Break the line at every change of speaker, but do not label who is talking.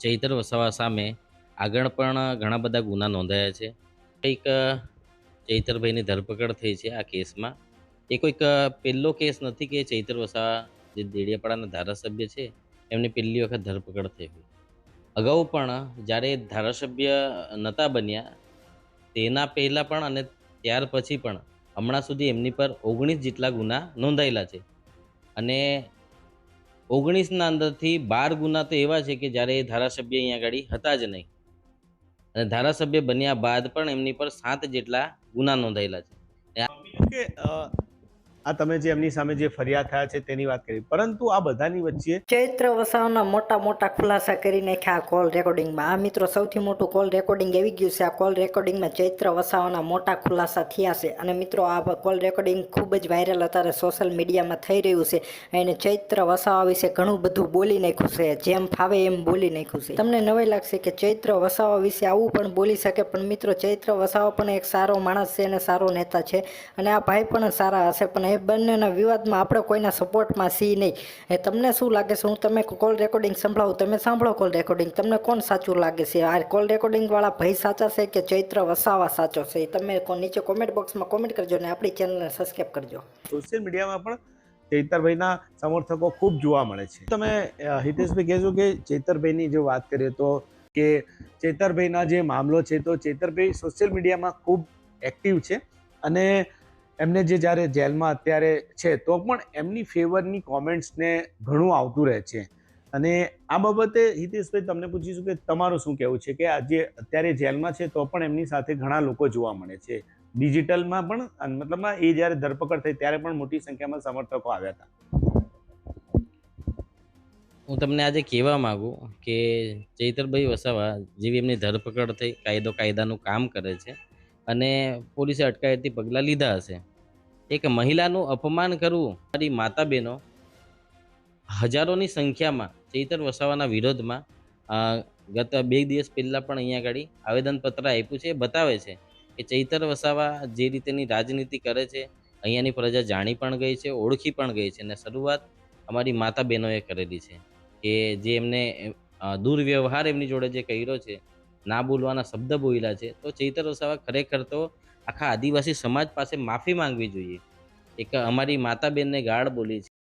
ચૈતર વસાવા સામે આગળ પણ ઘણા બધા ગુના નોંધાયા છે. કંઈક ચૈતરભાઈની ધરપકડ થઈ છે આ કેસમાં. એ કોઈક પહેલો કેસ નથી કે ચૈતર વસાવા જે દેડિયાપાડાના ધારાસભ્ય છે, એમની પહેલી વખત ધરપકડ થઈ હોય. અગાઉ પણ જ્યારે ધારાસભ્ય નહોતા બન્યા, તેના પહેલાં પણ અને ત્યાર પછી પણ હમણાં સુધી એમની પર ઓગણીસ જેટલા ગુના નોંધાયેલા છે. અને ઓગણીસના અંદરથી બાર ગુના તો એવા છે કે જ્યારે એ ધારાસભ્ય અહીંયા આગળ હતા જ નહીં. અને ધારાસભ્ય બન્યા બાદ પણ એમની પર સાત જેટલા ગુના નોંધાયેલા છે.
આ તમે જે એમની સામે જે ફરિયાદ થયા છે તેની વાત કરી. પરંતુ આ બધાની વચ્ચે
ચૈત્ર વસાવાના મોટા મોટા ખુલાસા કરી નાખ્યા આ કોલ રેકોર્ડિંગમાં આ મિત્રો સૌથી મોટું કોલ રેકોર્ડિંગ આવી ગયું છે. આ કોલ રેકોર્ડિંગમાં ચૈત્ર વસાવાના મોટા ખુલાસા થયા છે. અને મિત્રો, આ કોલ રેકોર્ડિંગ ખૂબ જ વાયરલ અત્યારે સોશિયલ મીડિયામાં થઈ રહ્યું છે. અને ચૈત્ર વસાવા વિશે ઘણું બધું બોલી નાખ્યું છે. જેમ ફાવે એમ બોલી નાખ્યું છે. તમને નવાઈ લાગશે કે ચૈત્ર વસાવા વિશે આવું પણ બોલી શકે, પણ મિત્રો, ચૈત્ર વસાવા પણ એક સારો માણસ છે અને સારો નેતા છે. અને આ ભાઈ પણ સારા હશે, પણ એ બંનેના વિવાદમાં આપણે કોઈના સપોર્ટમાં સી નહીં. એ તમને શું લાગે છે? હું તમે કોલ રેકોર્ડિંગ સંભળાવું, તમે સાંભળો કોલ રેકોર્ડિંગ તમને કોણ સાચું લાગે છે? આ કોલ રેકોર્ડિંગ વાળા ભાઈ સાચા છે કે ચૈત્ર વસાવા સાચો છે? તમે નીચે કોમેન્ટ બોક્સમાં કોમેન્ટ કરજો ને આપણી ચેનલને સબસ્ક્રાઈબ કરજો.
સોશિયલ મીડિયામાં પણ ચૈતરભાઈના સમર્થકો ખૂબ જોવા મળે છે. તમે હિતેશભાઈ કહેશો કે ચૈતરભાઈની જો વાત કરીએ તો કે ચેતરભાઈના જે મામલો છે, તો ચેતરભાઈ સોશિયલ મીડિયામાં ખૂબ એક્ટિવ છે અને એમને જે જ્યારે જેલમાં અત્યારે છે, તો પણ એમની ફેવરની કોમેન્ટ્સને ઘણું આવતું રહે છે. અને આ બાબતે હિતેશભાઈ તમને પૂછીશું કે તમારું શું કહેવું છે કે આજે અત્યારે જેલમાં છે, તો પણ એમની સાથે ઘણા લોકો જોવા મળે છે. ડિજિટલમાં પણ મતલબમાં એ જ્યારે ધરપકડ થઈ ત્યારે પણ મોટી સંખ્યામાં સમર્થકો આવ્યા હતા.
હું તમને આજે કહેવા માગું કે ચૈતરભાઈ વસાવા જેવી એમની ધરપકડ થઈ કાયદો કાયદાનું કામ કરે છે અને પોલીસે અટકાયતી પગલાં લીધા હશે. એક મહિલાનું અપમાન કરવું મારી માતા બહેનો હજારોની સંખ્યામાં ચૈતર વસાવાના વિરોધમાં ગત બે દિવસ પહેલાં પણ અહીંયા આગળ આવેદનપત્ર આપ્યું છે. બતાવે છે કે ચૈતર વસાવા જે રીતેની રાજનીતિ કરે છે, અહીંયાની પ્રજા જાણી પણ ગઈ છે, ઓળખી પણ ગઈ છે અને શરૂઆત અમારી માતા બહેનોએ કરેલી છે કે જે એમને દુર્વ્યવહાર એમની જોડે જે કર્યો છે ના બોલવાના શબ્દ બોલ્યા છે, તો ચૈતર વસાવા ખરેખર તો આખા આદિવાસી સમાજ પાસે માફી માંગવી જોઈએ. એક અમારી માતા બેનને ગાળ બોલી છે